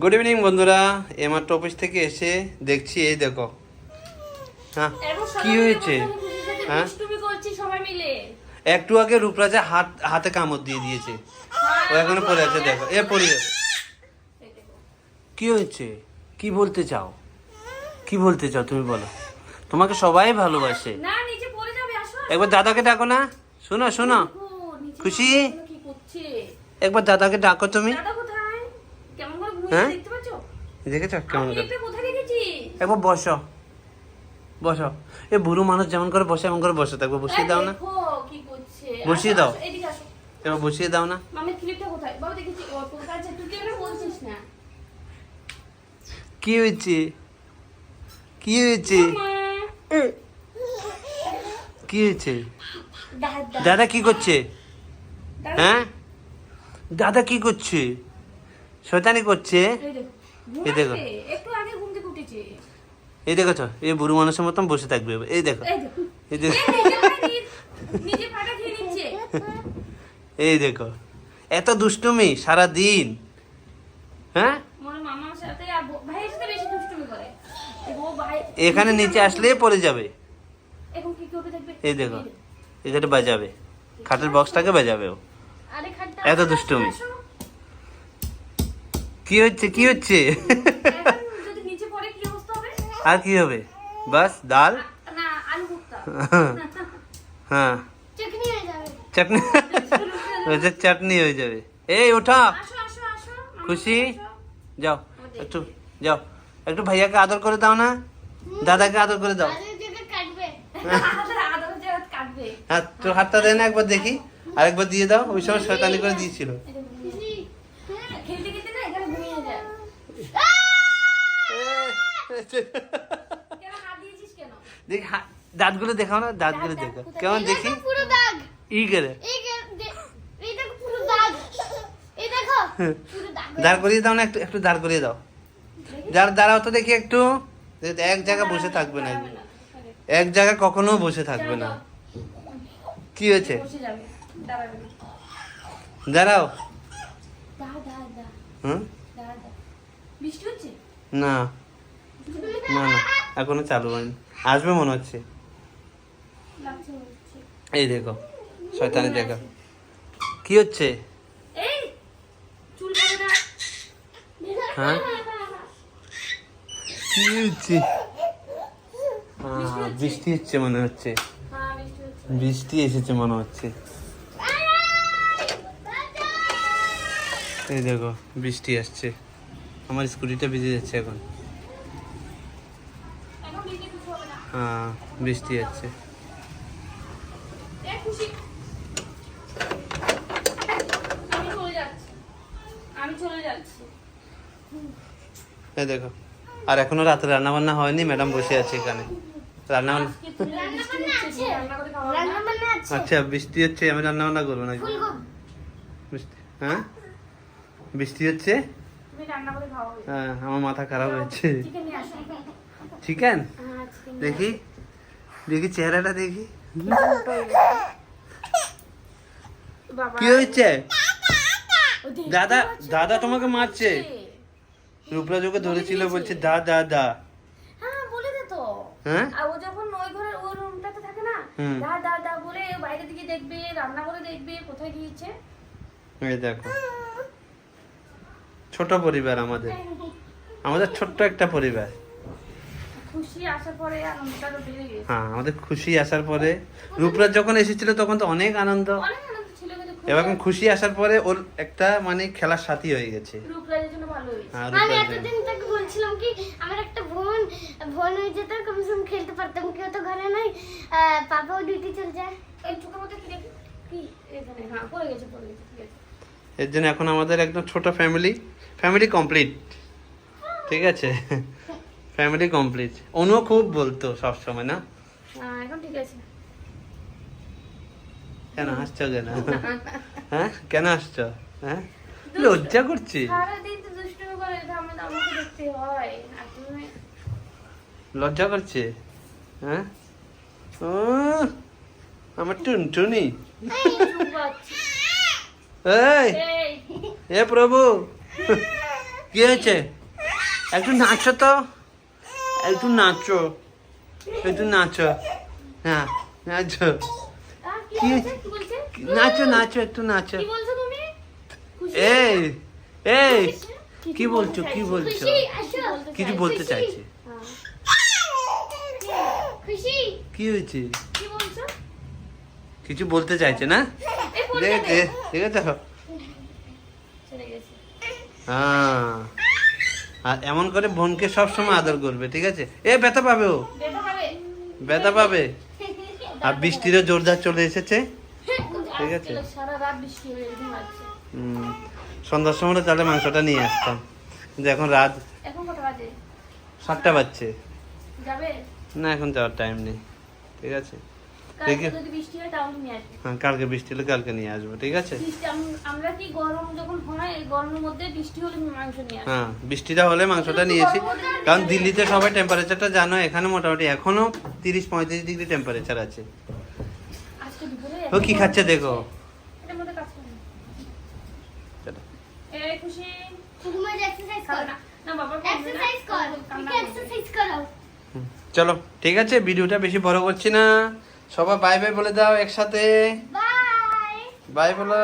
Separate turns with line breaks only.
Good evening বন্ধুরা। এমাত্র office থেকে এসে দেখছি এই দেখো। হ্যাঁ কি হয়েছে? হ্যাঁ? একটু আগে রূপরাজা হাত হাতে কামড় দিয়ে দিয়েছে। ও এখনও পড়ে আছে দেখো। এ পড়ে
এই
কি হয়েছে? কি বলতে চাও? কি বলতে চাও তুমি বলো। তোমাকে সবাই ভালোবাসে। একবার দাদাকে ডাকো না। শোনো শোনো। খুশি? একবার দাদাকে ডাকো তুমি
দাদা কোথায় কেমন করে ঘুমিয়ে
হ্যাঁ? দেখেছ? কেমন একবার বসো। বসো। এ বুড়ো মানুষ যেমন করে বসে এমন করে বসে। থাকবে বসিয়ে দাও না। বসিয়ে দাও। এবার বসিয়ে দাও না। কি হয়েছে? কি হয়েছে? কি হয়েছে?
দাদা।
কি করছে? হ্যাঁ? দাদা কি করছে? শয়তানি করছে।
এই দেখো,
এই দেখো।
ঘুমাচ্ছে, একটু আগে ঘুম থেকে উঠেছে।
এই দেখো তো এই বুড়ো মানুষের মতন বসে থাকবে। এই দেখো।
এই দেখো।
এই দেখো।
নিজে পায়ে নিয়ে- নিজে পাটা খেয়ে নিচ্ছে।
এই দেখো। এত দুষ্টুমি সারা দিন হ্যাঁ
মামার সাথে আর ব- ভাইয়ের বেশি দুষ্টুমি করে। ও ভাই
এখানে নিচে আসলেই পড়ে যাবে।
এখন কি করবে দেখবে?
এই দেখো। এখানে বাজাবে। খাটের বক্সটাকে বাজাবে ও।
আরে খাটটা
এত দুষ্টুমি। কি হচ্ছে কি হচ্ছে? আর কি হবে? বাস ডাল? হ্যাঁ।
চাটনি? হয়ে যাবে
চাটনি হয়ে যাবে। এই ওঠা। খুশি? যাও। একটু যাও। একটু ভাইয়াকে আদর করে দাও না? দাদাকে আদর করে দাও।
আদর আদর যে হাত
তোর হাতটা দেয় না একবার দেখি। আরেকবার দিয়ে দাও। ওই সময় শয়তানি করে দিয়েছিল
এই দেখো, হ্যাঁ, খেলতে খেলতে না এখানে ঘুমিয়ে যায় কেন হাত দিয়েছিস কেন
দেখি হা- দাঁতগুলো দেখাও না দাঁতগুলো
দাঁত-
দেখো। কেমন দেখি? ই করে
এই যে- দে- এই দেখো পুরো দাগ। এই দেখো পুরো দাগ
দাঁড় করিয়ে দাও না একটু একটু দাঁড় করিয়ে দাও। দাঁড় দাঁড়াও তো দেখি একটু। এক জায়গায় বসে থাকবে না। এক জায়গায় কখনো বসে থাকবে না। কি হয়েছে? দাঁড়াও। হুম? না। না না এখনও চালু হয়নি। আসবে মনে হচ্ছে? এই দেখো শয়তানি দেখো। কি হচ্ছে? হ্যাঁ? কি হচ্ছে? আহ, বৃষ্টি হচ্ছে মনে হচ্ছে।
হ্যাঁ বৃষ্টি
এসেছে মনে হচ্ছে। এই দেখো বৃষ্টি আসছে। আমার স্কুটিটা ভিজে যাচ্ছে এখন
বৃষ্টি কিছু হবে না
হ্যাঁ বৃষ্টি যাচ্ছে
এ খুশি। আমি চলে যাচ্ছি। আমি চলে যাচ্ছি।
এই দেখো আর এখনও রাতে রান্না বান্না হয়নি ম্যাডাম বসে আছে এখানে। রান্না
বৃষ্টি হচ্ছে
আচ্ছা বৃষ্টি হচ্ছে আমি রান্না বান্না করব নাকি? বৃষ্টি হ্যাঁ? বৃষ্টি হচ্ছে?
তুমি রান্না করে খাওয়া হবে।
হ্যাঁ আমার মাথা খারাপ হয়েছে
চিকেন?
দেখি। দেখি চেহারাটা দেখি। কি হয়েছে? দাদা দাদা তোমাকে মারছে। রূপরাজ ওকে ধরেছিল বলছে দা দা দা।
হ্যাঁ তো।
হ্যাঁ?
ও যখন ওই ঘরের ওই রুমটাতে থাকে না
হুম।
দা দা দা বলে বাইরে দিকে দেখবে রান্না করে দেখবে কোথায় গিয়েছে।
এই দেখো। ছোট পরিবার আমাদের। আমাদের ছোট্ট একটা পরিবার।
খুশি আসার পরে আনন্দটা বেড়ে গেছে।
হ্যাঁ আমাদের খুশি আসার পরে। রূপরাজ যখন এসেছিল তখন তো অনেক আনন্দ।
অনেক আনন্দ ছিল খুশি-
এবার খুশি আসার পরে ওর একটা মানে খেলার সাথী হয়ে গেছে।
রূপরাজের জন্য ভালো হয়েছে।
হ্যাঁ
আমি এতদিন থেকে বলছিলাম কি আমার একটা বোন বোন হয়ে যেত কমসে খেলতে পারতাম কেউ তো ঘরে নাই। পাপাও ডিউটি চলে যায়।
এই চোখের মধ্যে কি দেখি? কি? এখানে হ্যাঁ পড়ে গেছে পড়ে গেছে ঠিক আছে।
এর জন্য এখন আমাদের একদম ছোট ফ্যামিলি ফ্যামিলি কমপ্লিট ঠিক আছে? ফ্যামিলি কমপ্লিট অনুও খুব বলতো সবসময় না?
হ্যাঁ এখন ঠিক আছে।
কেন হাসছো কেন? হ্যাঁ? কেন হাসছো? হ্যাঁ? লজ্জা করছি
হয়।
লজ্জা করছে? হ্যাঁ? ও আমার
আছি
এই
এই।
এ প্রভু। কি হয়েছে? একটু নাচো তো। একটু নাচো। একটু নাচো। হ্যাঁ নাচো।
কি?
নাচো নাচো একটু নাচো। এই এই
কিছু
কি বলছো কি বলছো? কিছু বলতে। চাইছে। কি হয়েছে? কিছু বলতে চাইছে না? দেখেছ
চলে
হ্যাঁ। আর এমন করে বোনকে সব সময় আদর করবে ঠিক আছে? এ ব্যথা পাবে ও? ব্যথা পাবে। আর বৃষ্টিরও জোরদার চলে এসেছে ঠিক আছে। সন্ধ্যার সময় তাহলে মাংসটা নিয়ে আসতাম। কিন্তু এখন রাত? সাতটা বাজছে। না এখন যাওয়ার টাইম নেই ঠিক আছে? দেখে-
যদি বৃষ্টি হয় তাহলে নিয়ে আসবে।
হ্যাঁ কালকে বৃষ্টি হলে কালকে নিয়ে আসব ঠিক আছে?
আমরা কি গরম যখন হয় গরমের মধ্যে বৃষ্টি হলে মাংস নিয়ে
হ্যাঁ বৃষ্টিটা হলে মাংসটা নিয়েছি। কারণ দিল্লিতে সবাই টেম্পারেচারটা জানো এখানে মোটামুটি এখনও তিরিশ পঁয়ত্রিশ ডিগ্রি টেম্পারেচার আছে। ও কি খাচ্ছে দেখো?
এটার মধ্যে কাজ করে
চলো।
এই খুশি?
ঘুমাই এক্সারসাইজ কর।
না। না বাবা
এক্সারসাইজ কর। এক্সারসাইজ করো
হুম, চলো ঠিক আছে ভিডিওটা বেশি বড় করছি না। সবাই বাই বাই বলে দাও একসাথে।
বাই
বাই বলো।